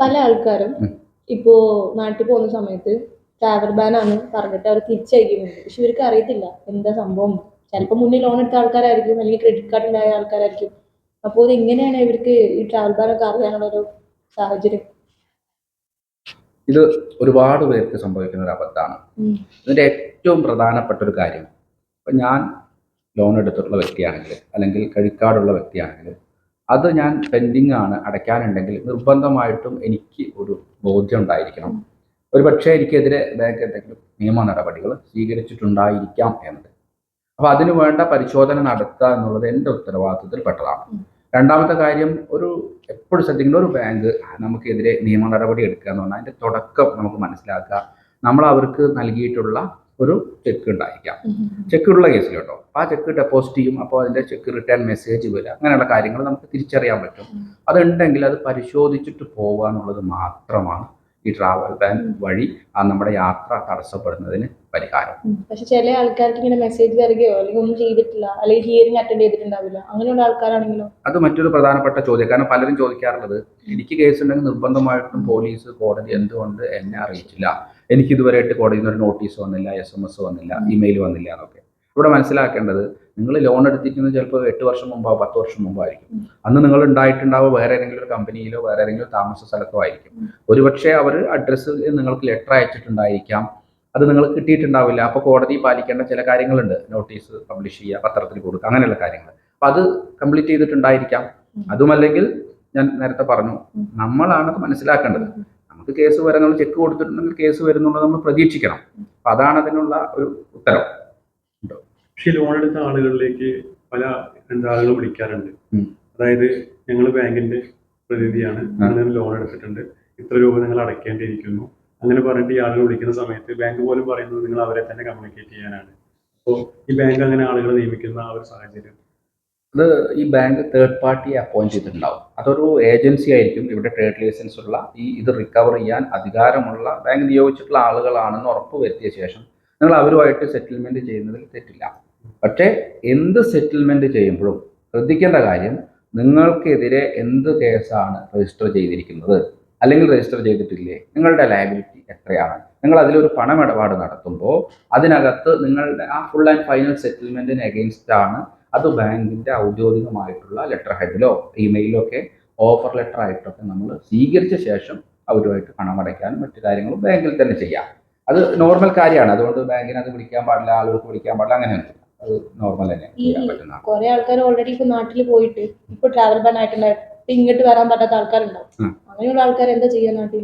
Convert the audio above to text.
പല ആൾക്കാരും. ഇപ്പോ നാട്ടിൽ പോകുന്ന സമയത്ത് ട്രാവൽ ബാൻ ആണ് പറഞ്ഞിട്ട് അവർ തിരിച്ചയക്കുന്നുണ്ട് പക്ഷെ ഇവർക്ക് അറിയത്തില്ല എന്താ സംഭവം. ചിലപ്പോൾ മുന്നിൽ ലോൺ എടുത്ത ആൾക്കാരായിരിക്കും അല്ലെങ്കിൽ ക്രെഡിറ്റ് കാർഡ് ഉണ്ടായ ആൾക്കാരായിരിക്കും. അപ്പോൾ ഇത് എങ്ങനെയാണ് ഇവർക്ക് ഈ ട്രാവൽ ബാൻ ഒക്കെ അറിയാനുള്ള ഒരു സാഹചര്യം? ഇത് ഒരുപാട് പേർക്ക് സംഭവിക്കുന്ന ഒരു അബദ്ധമാണ്. ഇതിന്റെ ഏറ്റവും പ്രധാനപ്പെട്ട ഒരു കാര്യം ഇപ്പം ഞാൻ ലോൺ എടുത്തിട്ടുള്ള വ്യക്തിയാണെങ്കിൽ അല്ലെങ്കിൽ ക്രെഡിറ്റ് കാർഡുള്ള വ്യക്തിയാണെങ്കിൽ അത് ഞാൻ പെൻഡിങ് ആണ് അടയ്ക്കാനുണ്ടെങ്കിൽ നിർബന്ധമായിട്ടും എനിക്ക് ഒരു ബോധ്യം ഉണ്ടായിരിക്കണം. ഒരു പക്ഷേ എനിക്കെതിരെ ബാങ്ക് എന്തെങ്കിലും നിയമ നടപടികൾ സ്വീകരിച്ചിട്ടുണ്ടായിരിക്കാം എന്നത്. അപ്പോൾ അതിനു വേണ്ട പരിശോധന നടത്തുക എന്നുള്ളത് എന്റെ ഉത്തരവാദിത്വത്തിൽ പെട്ടതാണ്. രണ്ടാമത്തെ കാര്യം ഒരു എപ്പോഴും ശ്രദ്ധിക്കേണ്ട ഒരു ബാങ്ക് നമുക്കെതിരെ നിയമ നടപടി എടുക്കുക എന്ന് പറഞ്ഞാൽ അതിന്റെ തുടക്കം നമുക്ക് മനസ്സിലാക്കുക. നമ്മൾ അവർക്ക് നൽകിയിട്ടുള്ള ഒരു ചെക്ക് ഉണ്ടായിരിക്കാം. ചെക്കുള്ള കേസിൽ കേട്ടോ. ആ ചെക്ക് ഡെപ്പോസിറ്റ് ചെയ്യും. അപ്പോൾ അതിന്റെ ചെക്ക് റിട്ടേൺ മെസ്സേജ് വരിക. അങ്ങനെയുള്ള കാര്യങ്ങൾ നമുക്ക് തിരിച്ചറിയാൻ പറ്റും. അതുണ്ടെങ്കിൽ അത് പരിശോധിച്ചിട്ട് പോകുക എന്നുള്ളത് മാത്രമാണ് ഈ ട്രാവൽ ബാൻ വഴി ആ നമ്മുടെ യാത്ര തടസ്സപ്പെടുന്നതിന് പരിഹാരം. പക്ഷെ ചില ആൾക്കാർക്ക് ഇങ്ങനെ മെസ്സേജ് വരികയോ അല്ലെങ്കിൽ ഒന്നും ചെയ്തിട്ടില്ല അല്ലെങ്കിൽ ഹിയറിംഗ് അറ്റൻഡ് ചെയ്തിട്ടുണ്ടാവില്ല അങ്ങനെയുള്ള ആൾക്കാരാണെങ്കിലോ? അത് മറ്റൊരു പ്രധാനപ്പെട്ട ചോദ്യം. കാരണം പലരും ചോദിക്കാറുള്ളത് എനിക്ക് കേസ് ഉണ്ടെങ്കിൽ നിർബന്ധമായിട്ടും പോലീസ് കോടതി എന്തുകൊണ്ട് എന്നെ അറിയിച്ചില്ല? എനിക്ക് ഇതുവരെയായിട്ട് കോടതിയിൽ നിന്ന് ഒരു നോട്ടീസ് വന്നില്ല എസ് എം എസ് വന്നില്ല ഇമെയിൽ വന്നില്ല എന്നൊക്കെ. ഇവിടെ മനസ്സിലാക്കേണ്ടത് നിങ്ങൾ ലോൺ എടുത്തിരിക്കുന്നത് ചിലപ്പോൾ എട്ട് വർഷം മുമ്പോ പത്ത് വർഷം മുമ്പോ ആയിരിക്കും. അന്ന് നിങ്ങൾ ഉണ്ടായിട്ടുണ്ടാവുക വേറെ ഏതെങ്കിലും ഒരു കമ്പനിയിലോ വേറെ ഏതെങ്കിലും താമസ സ്ഥലത്തോ ആയിരിക്കും. ഒരുപക്ഷെ അവർ അഡ്രസ്സ് നിങ്ങൾക്ക് ലെറ്റർ അയച്ചിട്ടുണ്ടായിരിക്കാം. അത് നിങ്ങൾ കിട്ടിയിട്ടുണ്ടാവില്ല. അപ്പോൾ കോടതി പാലിക്കേണ്ട ചില കാര്യങ്ങളുണ്ട്. നോട്ടീസ് പബ്ലിഷ് ചെയ്യുക പത്രത്തിൽ കൊടുക്കുക അങ്ങനെയുള്ള കാര്യങ്ങൾ. അപ്പം അത് കംപ്ലീറ്റ് ചെയ്തിട്ടുണ്ടായിരിക്കാം. അതുമല്ലെങ്കിൽ ഞാൻ നേരത്തെ പറഞ്ഞു. നമ്മളാണത് മനസ്സിലാക്കേണ്ടത്. നമുക്ക് കേസ് വരാൻ നമ്മൾ ചെക്ക് കൊടുത്തിട്ടുണ്ടെങ്കിൽ കേസ് വരുന്നുള്ളത് നമ്മൾ പ്രതീക്ഷിക്കണം. അപ്പം അതാണ് അതിനുള്ള ഒരു ഉത്തരം. പക്ഷെ ലോൺ എടുത്ത ആളുകളിലേക്ക് പല ആളുകൾ വിളിക്കാറുണ്ട്. അതായത് ഞങ്ങൾ ബാങ്കിന്റെ പ്രതിനിധിയാണ്. അങ്ങനെ ലോൺ എടുത്തിട്ടുണ്ട്. ഇത്ര രൂപ നിങ്ങൾ അടയ്ക്കേണ്ടിയിരിക്കുന്നു. അങ്ങനെ പറഞ്ഞിട്ട് ഈ ആളുകൾ വിളിക്കുന്ന സമയത്ത് ബാങ്ക് പോലും പറയുന്നത് നിങ്ങൾ അവരെ തന്നെ കമ്മ്യൂണിക്കേറ്റ് ചെയ്യാനാണ്. അപ്പോൾ ഈ ബാങ്ക് അങ്ങനെ ആളുകളെ നിയമിക്കുന്ന ആ ഒരു സാഹചര്യം. അത് ഈ ബാങ്ക് തേർഡ് പാർട്ടി അപ്പോയിന്റ് ചെയ്തിട്ടുണ്ടാവും. അതൊരു ഏജൻസി ആയിരിക്കും. ഇവിടെ ട്രേഡ് ലൈസൻസ് ഉള്ള ഈ ഇത് റിക്കവർ ചെയ്യാൻ അധികാരമുള്ള ബാങ്ക് നിയോഗിച്ചിട്ടുള്ള ആളുകളാണെന്ന് ഉറപ്പ് വരുത്തിയ ശേഷം നിങ്ങൾ അവരുമായിട്ട് സെറ്റിൽമെന്റ് ചെയ്യുന്നതിൽ തെറ്റില്ല. പക്ഷേ എന്ത് സെറ്റിൽമെന്റ് ചെയ്യുമ്പോഴും ശ്രദ്ധിക്കേണ്ട കാര്യം നിങ്ങൾക്കെതിരെ എന്ത് കേസാണ് രജിസ്റ്റർ ചെയ്തിരിക്കുന്നത്? അല്ലെങ്കിൽ രജിസ്റ്റർ ചെയ്തിട്ടില്ലേ? നിങ്ങളുടെ ലയബിലിറ്റി എത്രയാണ്? നിങ്ങൾ അതിലൊരു പണമിടപാട് നടത്തുമ്പോൾ അതിനകത്ത് നിങ്ങളുടെ ആ ഫുൾ ആൻഡ് ഫൈനൽ സെറ്റിൽമെന്റിന് എഗെയിൻസ്റ്റ് ആണ് അത് ബാങ്കിന്റെ ഔദ്യോഗികമായിട്ടുള്ള ലെറ്റർ ഹെഡിലോ ഇമെയിലോ ഒക്കെ ഓഫർ ലെറ്റർ ആയിട്ടൊക്കെ നമ്മൾ സ്വീകരിച്ച ശേഷം അവരുമായിട്ട് പണമടയ്ക്കാനും മറ്റു കാര്യങ്ങളും ബാങ്കിൽ തന്നെ ചെയ്യാം. അത് നോർമൽ കാര്യമാണ്. അതുകൊണ്ട് ബാങ്കിനത് വിളിക്കാൻ പാടില്ല ആളുകൾക്ക് വിളിക്കാൻ പാടില്ല അങ്ങനെയൊന്നും അത് നോർമൽ തന്നെ കുറെ ആൾക്കാർ ഓൾറെഡി ഇപ്പൊ നാട്ടിൽ പോയിട്ട് ഇപ്പൊ ട്രാവൽ ബാൻ ആയിട്ടുണ്ടായിരുന്നു. ഇങ്ങോട്ട് വരാൻ പറ്റാത്ത ആൾക്കാരുണ്ടാവും. അങ്ങനെയുള്ള ആൾക്കാർ എന്താ ചെയ്യാൻ നാട്ടിൽ